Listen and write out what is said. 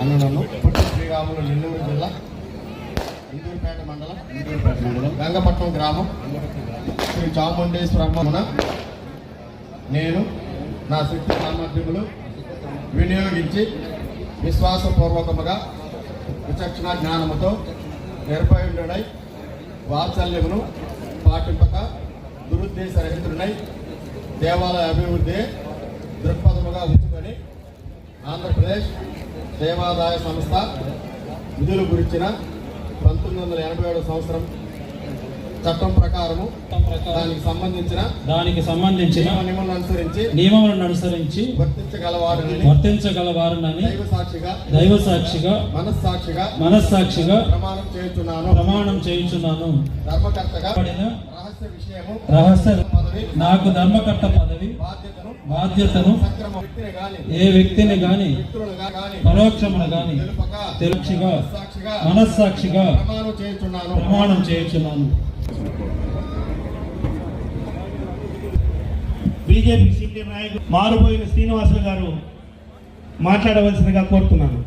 అన్నను శ్రీరాములు నెల్లూరు జిల్లా ఇందూరుపేట మండలం ఇందూరుపేట మండలం గంగపట్నం గ్రామం శ్రీ చాముండేశ్వరమ్మన నేను నా శక్తి సామర్థ్యములు వినియోగించి విశ్వాసపూర్వకముగా విచక్షణ జ్ఞానముతో నిర్భయుడై వాత్సల్యమును పాటింపక దురుద్దేశరహితుడై దేవాలయ అభివృద్ధి దృక్పథముగా ఉంచుకొని ఆంధ్రప్రదేశ్ దేవాదాయ సంస్థ విధులు గురించిన పంతొమ్మిది వందల ఎనభై ఏడు సంవత్సరం చట్టం ప్రకారము దానికి సంబంధించిన దానికి సంబంధించిన నియమ నియమాలను అనుసరించి నియమములను అనుసరించి వర్తించగలవాడని వర్తించగల వారినని దైవ సాక్షిగా దైవ సాక్షిగా మనస్సాక్షిగా మనస్సాక్షిగా ప్రమాణం చేస్తున్నాను ప్రమాణం చేయుచున్నాను. ధర్మకర్తగా పడిన రహస్య విషయము రహస్య పదవి నాకు ధర్మకర్త పదవి బాధ్యతను బాధ్యతను సక్రమ. వ్యక్తిని గాని ఏ వ్యక్తిని గాని పరోక్షమును గాని తెలుక్షిగా సాక్షిగా మనస్సాక్షిగా ప్రమాణం చేయుచున్నాను. బీజేపీ సీనియర్ నాయకులు మారుబోయిన శ్రీనివాసులు గారు మాట్లాడవలసిందిగా కోరుతున్నాను.